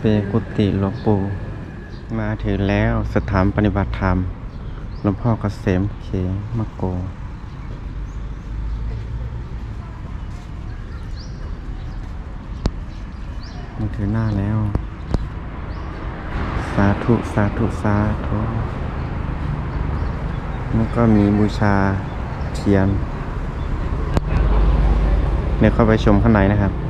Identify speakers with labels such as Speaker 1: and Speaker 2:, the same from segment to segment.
Speaker 1: เป็นกุฏิหลวงปู่มาถึงแล้วสถานปฏิบัติธรรมหลวงพ่อเกษมเขมโกมาถึงหน้าแล้ว สาธุ สาธุ สาธุแล้วก็มีบูชาเทียนเดี๋ยวเข้าไปชมข้างในนะครับ เ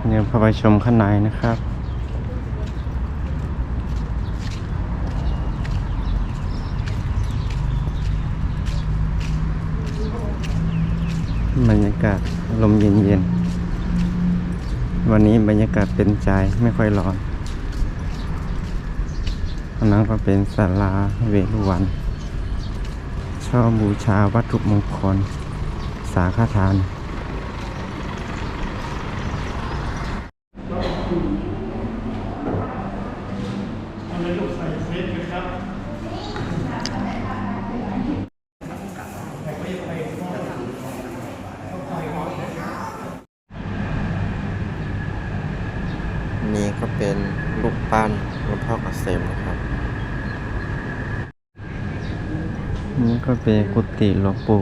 Speaker 1: ดี๋ยว พาไปชมข้างในนะครับ บรรยากาศลมเย็นๆ วันนี้บรรยากาศเป็นใจไม่ค่อยร้อนอันนั้นก็เป็นศาลาเวรุวัน ชอบบูชาวัตถุมงคล สาขาทาน นี่ก็เป็นรูปปั้นหลวงพ่อเกษมนะครับ นี่ก็เป็นกุฏิหลวงปู่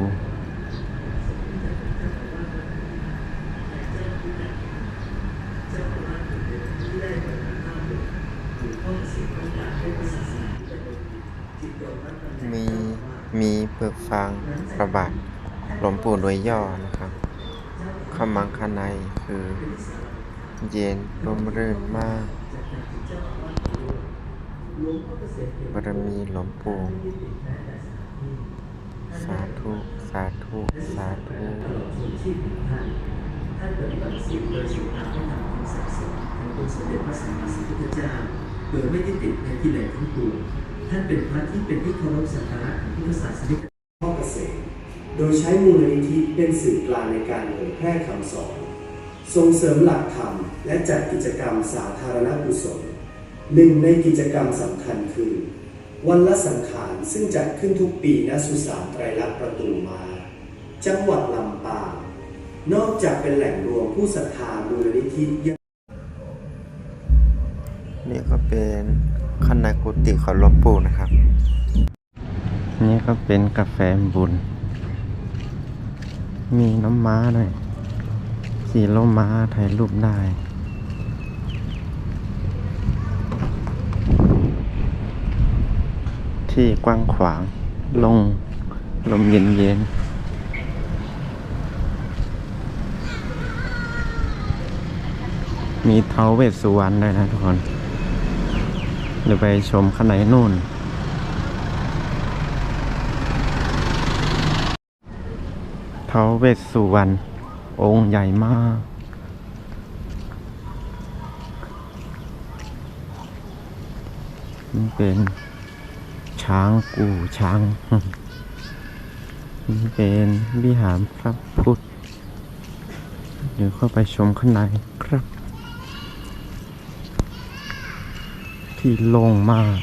Speaker 1: มีมีเปลือกฟางประบาดหลวงปู่โดยย่อนะครับขมังขางในคือ เย็นร่มรื่นมากบารมีหลวงปู่สาธุ สาธุ สาธุ
Speaker 2: ท่านปฏิบัติศีลโดยสุภาพให้ทำความศักดิ์สิทธิ์ขององค์สมเด็จพระสัมมาสัมพุทธเจ้าโดยไม่ได้ติดในกิเลสทั้งปวง ท่านเป็นพระที่เป็นที่เคารพสักการะของพุทธศาสนิก
Speaker 3: พ่อเกษมโดยใช้มูลนิธิเป็นสื่อกลางในการเผยแพร่คำสอน ส่งเสริมหลักธรรม และจัดกิจกรรมสาธารณกุศลหนึ่งในกิจกรรมสำคัญคือ วันละสังขารซึ่งจัดขึ้นทุกปีณสุสานไตรลักษณ์ประตูมา จังหวัดลำปางนอกจากเป็นแหล่งรวมผู้ศรัทธามูลนิธิยัง
Speaker 1: นี่ก็เป็น ข้างในกุฏิของหลวงปู่นะครับ นี่ก็เป็นกาแฟบุญ มีน้ำม้าด้วยขี่ล้ม้าถ่ายรูปได้ที่กว้างขวาง ลง ลมเย็นเย็นๆมีเท้าเวสสุวรรณด้วยนะทุกคน เดี๋ยวไปชมข้างในนู่นท้าเวสสุวรรณองค์ใหญ่มากนี่เป็นช้างกู่ช้างนี่เป็นวิหารพระพุทธ เดี๋ยวเข้าไปชมข้างในครับ ที่โล่งมาก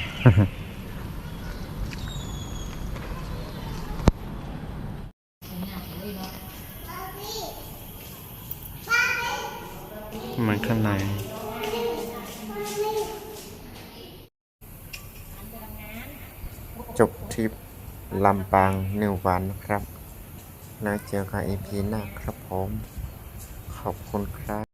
Speaker 1: มันข้างในจบทริปลำปางหนึ่งวันครับ แล้วเจอกันอีพีหน้าครับผม ขอบคุณครับ